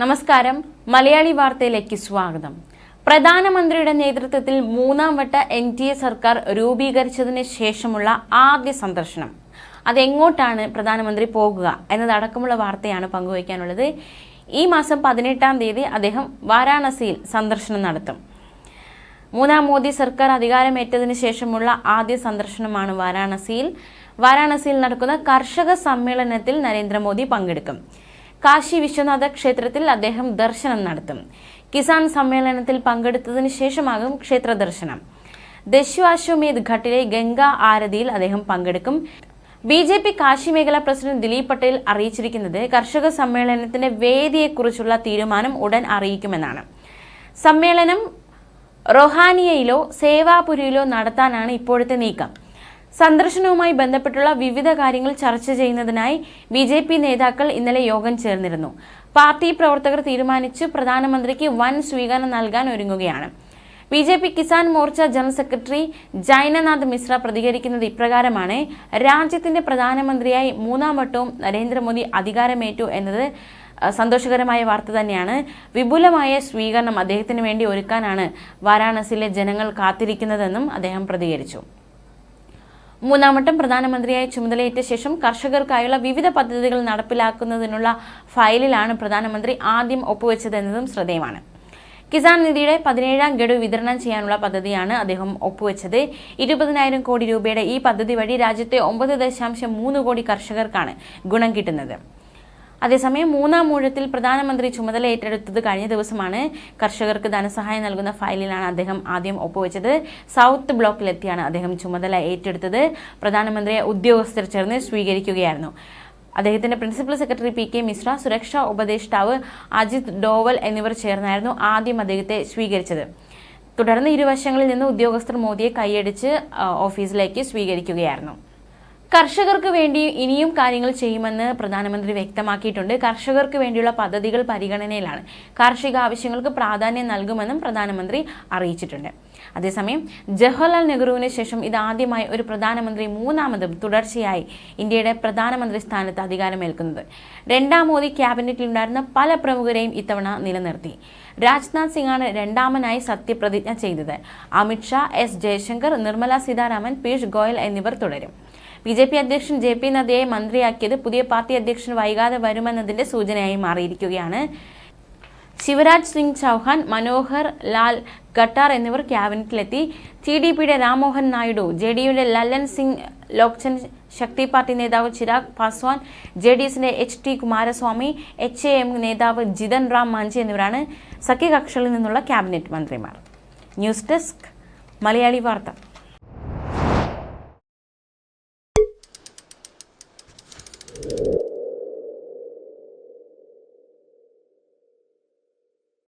നമസ്കാരം. മലയാളി വാർത്തയിലേക്ക് സ്വാഗതം. പ്രധാനമന്ത്രിയുടെ നേതൃത്വത്തിൽ മൂന്നാം വട്ട എൻ ഡി എ സർക്കാർ രൂപീകരിച്ചതിന് ശേഷമുള്ള ആദ്യ സന്ദർശനം. അതെങ്ങോട്ടാണ് പ്രധാനമന്ത്രി പോകുക എന്നതടക്കമുള്ള വാർത്തയാണ് പങ്കുവയ്ക്കാനുള്ളത്. ഈ മാസം പതിനെട്ടാം തീയതി അദ്ദേഹം വാരാണസിയിൽ സന്ദർശനം നടത്തും. മൂന്നാം മോദി സർക്കാർ അധികാരമേറ്റതിനു ശേഷമുള്ള ആദ്യ സന്ദർശനമാണ് വാരാണസിയിൽ. വാരാണസിയിൽ നടക്കുന്ന കർഷക സമ്മേളനത്തിൽ നരേന്ദ്രമോദി പങ്കെടുക്കും. കാശി വിശ്വനാഥ ക്ഷേത്രത്തിൽ അദ്ദേഹം ദർശനം നടത്തും. കിസാൻ സമ്മേളനത്തിൽ പങ്കെടുത്തതിന് ശേഷമാകും ക്ഷേത്ര ദർശനം. ദശ്വാശ്വമേധ് ഘട്ടിലെ ഗംഗാ ആരതിയിൽ അദ്ദേഹം പങ്കെടുക്കും. ബി ജെ പി കാശി മേഖല പ്രസിഡന്റ് ദിലീപ് പട്ടേൽ അറിയിച്ചിരിക്കുന്നത് കർഷക സമ്മേളനത്തിന്റെ വേദിയെക്കുറിച്ചുള്ള തീരുമാനം ഉടൻ അറിയിക്കുമെന്നാണ്. സമ്മേളനം റൊഹാനിയയിലോ സേവാപുരിയിലോ നടത്താനാണ് ഇപ്പോഴത്തെ നീക്കം. സന്ദർശനവുമായി ബന്ധപ്പെട്ടുള്ള വിവിധ കാര്യങ്ങൾ ചർച്ച ചെയ്യുന്നതിനായി ബി ജെ പി നേതാക്കൾ ഇന്നലെ യോഗം ചേർന്നിരുന്നു. പാർട്ടി പ്രവർത്തകർ തീരുമാനിച്ചു പ്രധാനമന്ത്രിക്ക് വൻ സ്വീകരണം നൽകാൻ ഒരുങ്ങുകയാണ്. B J P Kisan Morcha general secretary Jainanath Mishra പ്രതികരിക്കുന്നത് ഇപ്രകാരമാണ്. രാജ്യത്തിന്റെ പ്രധാനമന്ത്രിയായി മൂന്നാം വട്ടവും നരേന്ദ്രമോദി അധികാരമേറ്റു എന്നത് സന്തോഷകരമായ വാർത്ത തന്നെയാണ്. വിപുലമായ സ്വീകരണം അദ്ദേഹത്തിന് വേണ്ടി ഒരുക്കാനാണ് വാരാണസിയിലെ ജനങ്ങൾ കാത്തിരിക്കുന്നതെന്നും അദ്ദേഹം പ്രതികരിച്ചു. മൂന്നാം വട്ടം പ്രധാനമന്ത്രിയായി ചുമതലയേറ്റ ശേഷം കർഷകർക്കായുള്ള വിവിധ പദ്ധതികൾ നടപ്പിലാക്കുന്നതിനുള്ള ഫയലിലാണ് പ്രധാനമന്ത്രി ആദ്യം ഒപ്പുവെച്ചതെന്നതും ശ്രദ്ധേയമാണ്. കിസാൻ നിധിയുടെ പതിനേഴാം ഗഡു വിതരണം ചെയ്യാനുള്ള പദ്ധതിയാണ് അദ്ദേഹം ഒപ്പുവെച്ചത്. ഇരുപതിനായിരം കോടി രൂപയുടെ ഈ പദ്ധതി വഴി രാജ്യത്തെ ഒമ്പത് ദശാംശം മൂന്ന് കോടി കർഷകർക്കാണ് ഗുണം കിട്ടുന്നത്. അതേസമയം മൂന്നാം മൂഴത്തിൽ പ്രധാനമന്ത്രി ചുമതല ഏറ്റെടുത്തത് കഴിഞ്ഞ ദിവസമാണ്. കർഷകർക്ക് ധനസഹായം നൽകുന്ന ഫയലിലാണ് അദ്ദേഹം ആദ്യം ഒപ്പുവെച്ചത്. സൗത്ത് ബ്ലോക്കിലെത്തിയാണ് അദ്ദേഹം ചുമതല ഏറ്റെടുത്തത്. പ്രധാനമന്ത്രിയെ ഉദ്യോഗസ്ഥർ ചേർന്ന് സ്വീകരിക്കുകയായിരുന്നു. അദ്ദേഹത്തിന്റെ principal secretary P K Mishra സുരക്ഷാ ഉപദേഷ്ടാവ് അജിത് ഡോവൽ എന്നിവർ ചേർന്നായിരുന്നു ആദ്യം അദ്ദേഹത്തെ സ്വീകരിച്ചത്. തുടർന്ന് ഇരുവശങ്ങളിൽ നിന്ന് ഉദ്യോഗസ്ഥർ മോദിയെ കൈയടിച്ച് ഓഫീസിലേക്ക് സ്വീകരിക്കുകയായിരുന്നു. കർഷകർക്ക് വേണ്ടി ഇനിയും കാര്യങ്ങൾ ചെയ്യുമെന്ന് പ്രധാനമന്ത്രി വ്യക്തമാക്കിയിട്ടുണ്ട്. കർഷകർക്ക് വേണ്ടിയുള്ള പദ്ധതികൾ പരിഗണനയിലാണ്. കാർഷിക ആവശ്യങ്ങൾക്ക് പ്രാധാന്യം നൽകുമെന്നും പ്രധാനമന്ത്രി അറിയിച്ചിട്ടുണ്ട്. അതേസമയം ജവഹർലാൽ നെഹ്റുവിന് ശേഷം ഇതാദ്യമായി ഒരു പ്രധാനമന്ത്രി മൂന്നാമതും തുടർച്ചയായി ഇന്ത്യയുടെ പ്രധാനമന്ത്രി സ്ഥാനത്ത് അധികാരമേൽക്കുന്നത്. രണ്ടാം മോദി ക്യാബിനറ്റിലുണ്ടായിരുന്ന പല പ്രമുഖരെയും ഇത്തവണ നിലനിർത്തി. രാജ്നാഥ് സിംഗാണ് രണ്ടാമനായി സത്യപ്രതിജ്ഞ ചെയ്തത്. അമിത്ഷാ എസ് ജയശങ്കർ നിർമ്മല സീതാരാമൻ പീയൂഷ് ഗോയൽ എന്നിവർ തുടരും. ബി ജെ പി അധ്യക്ഷൻ ജെ പി നദ്ദയെ മന്ത്രിയാക്കിയത് പുതിയ പാർട്ടി അധ്യക്ഷൻ വൈകാതെ വരുമെന്നതിന്റെ സൂചനയായി മാറിയിരിക്കുകയാണ്. ശിവരാജ് സിംഗ് ചൗഹാൻ മനോഹർ ലാൽ ഖട്ടാർ എന്നിവർ ക്യാബിനറ്റിലെത്തി. ടി ഡി പിയുടെ രാംമോഹൻ നായിഡു ജെ ഡി യുടെ ലല്ലൻ സിംഗ് ലോക്ചൻ ശക്തി പാർട്ടി നേതാവ് ചിരാഗ് പാസ്വാൻ ജെ ഡി എസിന്റെ H D Kumaraswamy H A M നേതാവ് ജിതൻ റാം മാഞ്ചി എന്നിവരാണ് സഖ്യകക്ഷികളിൽ നിന്നുള്ള ക്യാബിനറ്റ് മന്ത്രിമാർ. ന്യൂസ് ഡെസ്ക് മലയാളി വാർത്ത.